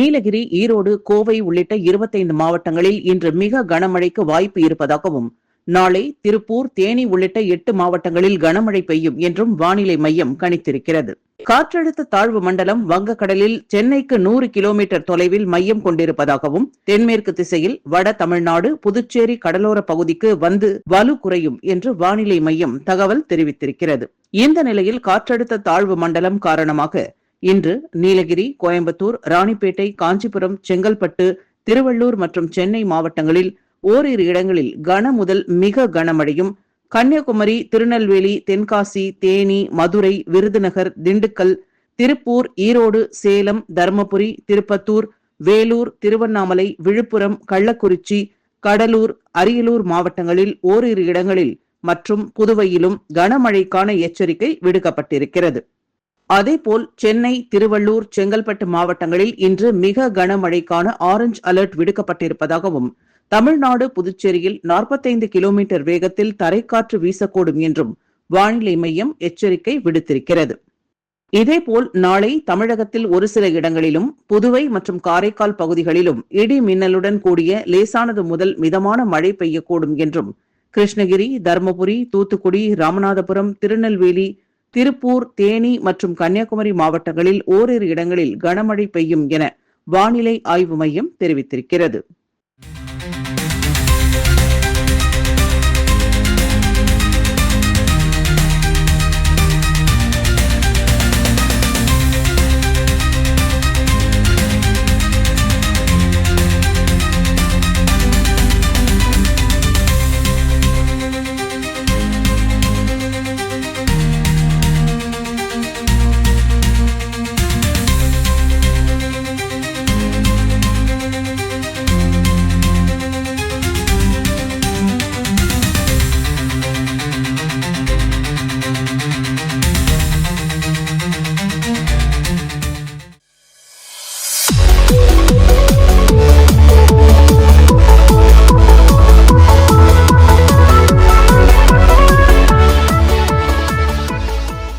நீலகிரி ஈரோடு கோவை உள்ளிட்ட இருபத்தைந்து மாவட்டங்களில் இன்று மிக கனமழைக்கு வாய்ப்பு இருப்பதாகவும் நாளை திருப்பூர் தேனி உள்ளிட்ட எட்டு மாவட்டங்களில் கனமழை பெய்யும் என்றும் வானிலை மையம் கணித்திருக்கிறது. காற்றழுத்த தாழ்வு மண்டலம் வங்கக்கடலில் சென்னைக்கு நூறு கிலோமீட்டர் தொலைவில் மையம் கொண்டிருப்பதாகவும் தென்மேற்கு திசையில் வட தமிழ்நாடு புதுச்சேரி கடலோர பகுதிக்கு வந்து வலு குறையும் என்று வானிலை மையம் தகவல் தெரிவித்திருக்கிறது. இந்த நிலையில் காற்றழுத்த தாழ்வு மண்டலம் காரணமாக இன்று நீலகிரி கோயம்புத்தூர் ராணிப்பேட்டை காஞ்சிபுரம் செங்கல்பட்டு திருவள்ளூர் மற்றும் சென்னை மாவட்டங்களில் ஓரிரு இடங்களில் கன முதல் மிக கனமழையும் கன்னியாகுமரி திருநெல்வேலி தென்காசி தேனி மதுரை விருதுநகர் திண்டுக்கல் திருப்பூர் ஈரோடு சேலம் தருமபுரி திருப்பத்தூர் வேலூர் திருவண்ணாமலை விழுப்புரம் கள்ளக்குறிச்சி கடலூர் அரியலூர் மாவட்டங்களில் ஓரிரு இடங்களில் மற்றும் புதுவையிலும் கனமழைக்கான எச்சரிக்கை விடுக்கப்பட்டிருக்கிறது. அதேபோல் சென்னை திருவள்ளூர் செங்கல்பட்டு மாவட்டங்களில் இன்று மிக கனமழைக்கான ஆரஞ்ச் அலர்ட் விடுக்கப்பட்டிருப்பதாகவும் தமிழ்நாடு புதுச்சேரியில் 45 கிலோமீட்டர் வேகத்தில் தரைக்காற்று வீசக்கூடும் என்றும் வானிலை மையம் எச்சரிக்கை விடுத்திருக்கிறது. இதேபோல் நாளை தமிழகத்தில் ஒரு சில இடங்களிலும் புதுவை மற்றும் காரைக்கால் பகுதிகளிலும் இடி மின்னலுடன் கூடிய லேசானது முதல் மிதமான மழை பெய்யக்கூடும் என்றும் கிருஷ்ணகிரி தருமபுரி தூத்துக்குடி ராமநாதபுரம் திருநெல்வேலி திருப்பூர் தேனி மற்றும் கன்னியாகுமரி மாவட்டங்களில் ஓரிரு இடங்களில் கனமழை பெய்யும் என வானிலை ஆய்வு மையம் தெரிவித்திருக்கிறது.